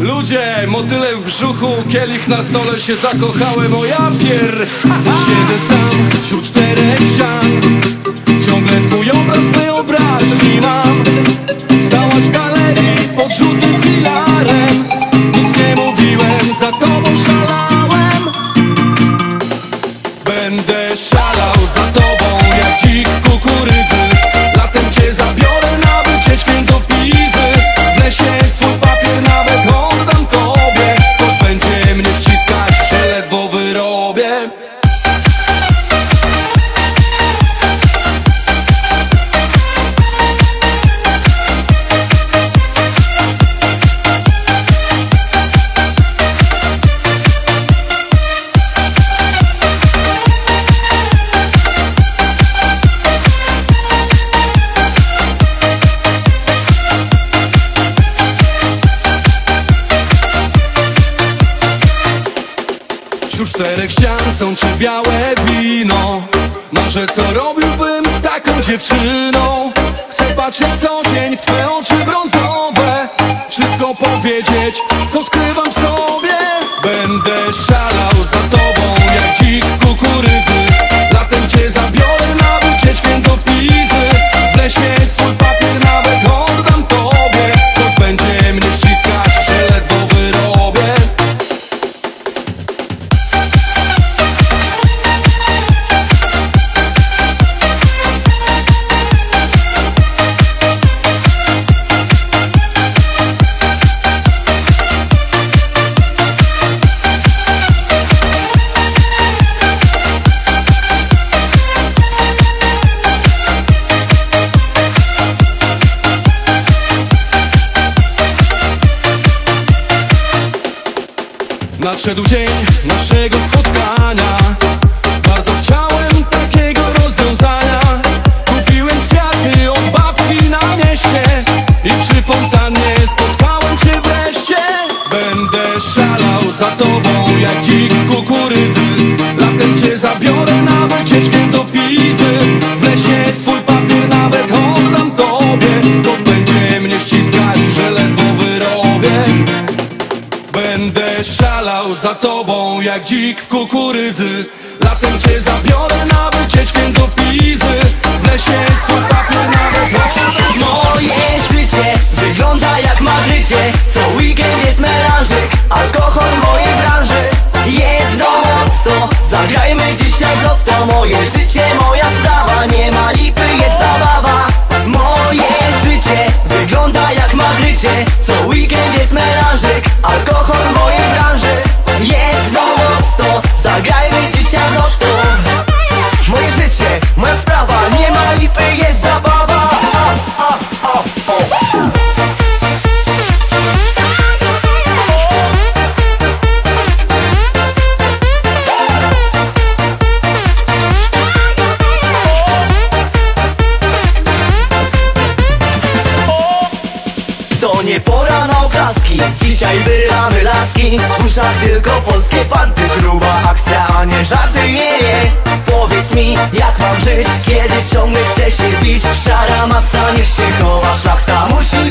Ludzie, motyle w brzuchu, kielich na stole się zakochałem, o ja pier Siedzę sam wśród czterech ścian czterech ścian są czy białe wino. Marzę co robiłbym z taką dziewczyną? Chcę patrzeć co dzień w twoje oczy brązowe. Wszystko powiedzieć, co skrywam Nadszedł dzień naszego spotkania. Bardzo chciałem takiego rozwiązania. Kupiłem kwiaty od babci na mieście. I przy fontannie spotkałem cię wreszcie. Będę szalał za tobą jak dzik kukurydzy. Latem cię zabiorę na wycieczkę do Pizy Będę szalał za tobą jak dzik w kukurydzy. Latem cię zabiorę na wycieczkę do Pizy. W lesie To nie pora na oklaski Dzisiaj wyramy laski. W uszach tylko polskie panty. Gruba akcja, a nie żarty. Je. Powiedz mi, jak mam żyć? Kiedy ciągle chcę się bić? Szara masa niech się chowa Szlachta musi